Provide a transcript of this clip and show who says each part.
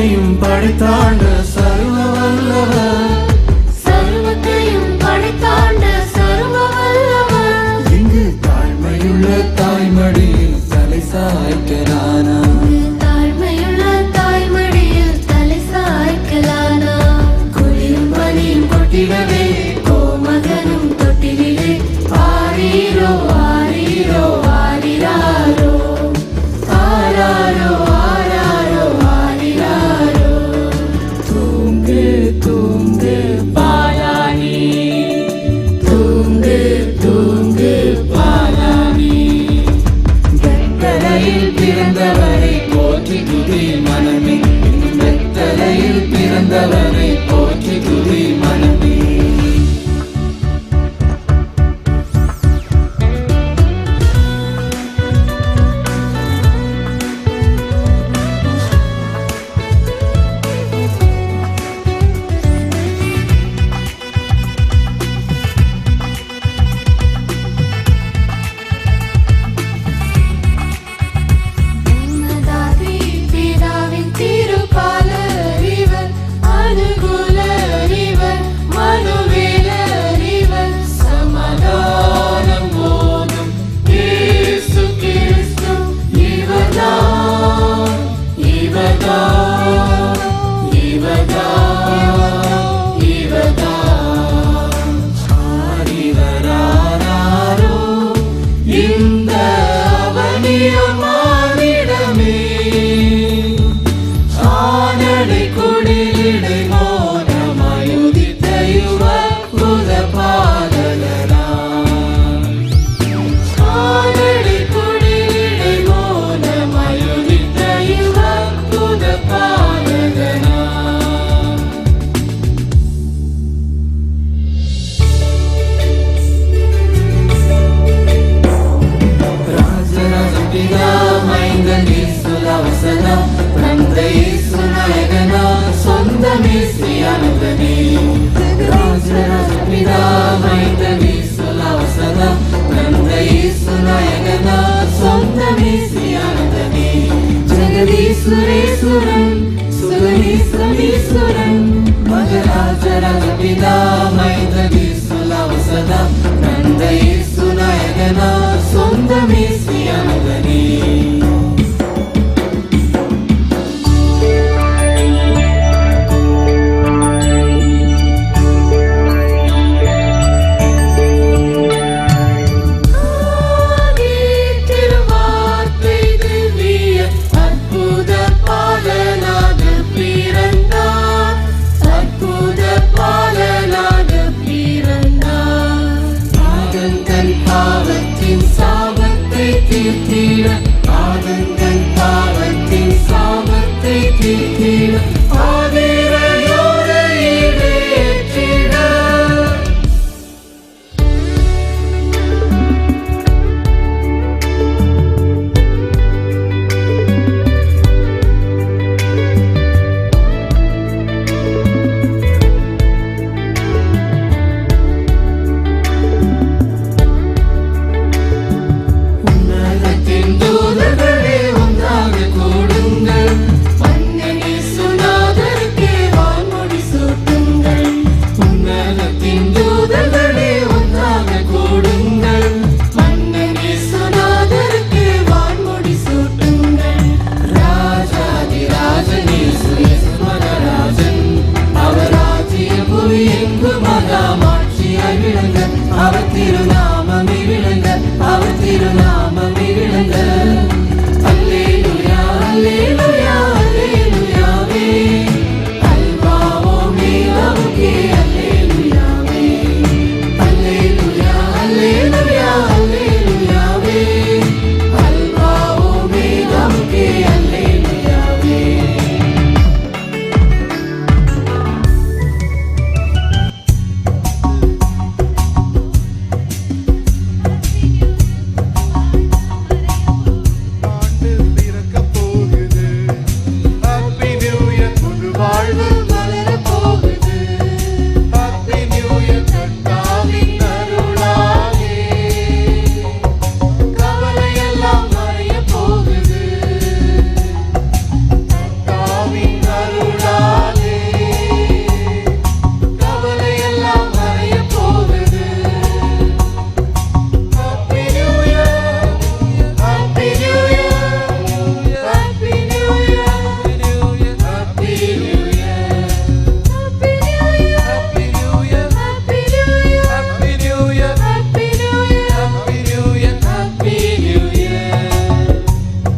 Speaker 1: என்னையும் படைத்தாண்ட சர்வவல்ல போற்றி துதி மனமே தலையில் பிறந்தவனை போற்றி துதி மனமே. കളിയിടേ జ్ఞానుడని జగదీశ్వరేశ్వరం సుగణీశ్వరీశ్వరం మగరాజ రజపిదా మైదవీశ్వలవ సదా నందయీశ్వర యగనా